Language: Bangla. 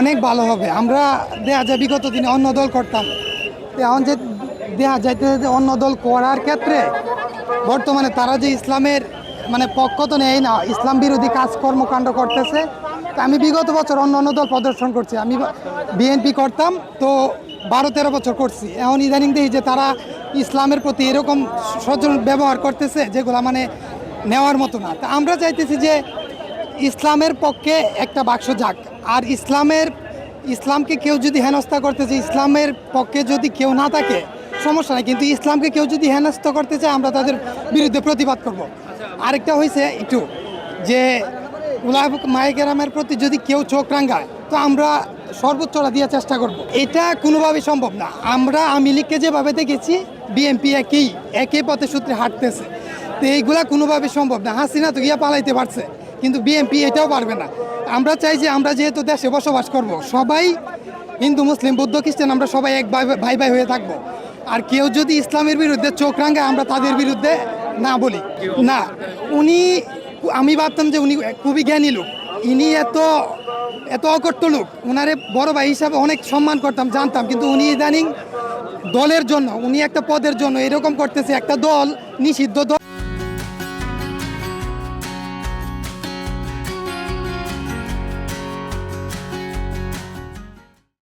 অনেক ভালো হবে। আমরা দেখা যায় বিগত দিনে অন্য দল করতাম। এখন যে দেখা যাইতেছে যে অন্য দল করার ক্ষেত্রে বর্তমানে তারা যে ইসলামের মানে পক্ষ তো নেই না, ইসলাম বিরোধী কাজ কর্মকাণ্ড করতেছে আমি বিগত বছর অন্য অন্য দল প্রদর্শন করছি। আমি বিএনপি করতাম, তো বারো তেরো বছর করছি। এখন ইদানিং দেখি যে তারা ইসলামের প্রতি এরকম সজ্জন ব্যবহার করতেছে, যেগুলো মানে নেওয়ার মতো না। তা আমরা চাইতেছি যে ইসলামের পক্ষে একটা বাক্স যাক। আর ইসলামের, ইসলামকে কেউ যদি হেনস্থা করতেছে ইসলামের পক্ষে যদি কেউ না থাকে, সমস্যা নাই। কিন্তু ইসলামকে কেউ যদি হেনস্থা করতে চায়, আমরা তাদের বিরুদ্ধে প্রতিবাদ করব। আরেকটা হয়েছে একটু, যে উলাফ মায়েকেরামের প্রতি যদি কেউ চোখ রাঙ্গায় তো আমরা সর্বোচ্চটা দেওয়ার চেষ্টা করব। এটা কোনোভাবেই সম্ভব না। আমরা আমি লীগকে যেভাবে দেখেছি, বিএনপি একই একই পথে সূত্রে হাঁটতেছে। তো এইগুলা কোনোভাবে সম্ভব না। হাসিনা তো গিয়া পালাইতে পারছে, কিন্তু বিএনপি এটাও পারবে না। আমরা চাই যে আমরা যেহেতু দেশে বসবাস করব, সবাই হিন্দু, মুসলিম, বৌদ্ধ, খ্রিস্টান, আমরা সবাই এক ভাই ভাই হয়ে থাকব। আর কেউ যদি ইসলামের বিরুদ্ধে চোখ রাঙায়, আমরা তাদের বিরুদ্ধে না বলি। না, উনি, আমি ভাবতাম যে উনি খুবই জ্ঞানী লোক। ইনি এত এত অকট্ট লোক। ওনারে বড় ভাই হিসাবে অনেক সম্মান করতাম, জানতাম। কিন্তু উনি ইদানিং দলের জন্য, উনি একটা পদের জন্য এরকম করতেছে, একটা দল, নিষিদ্ধ দল।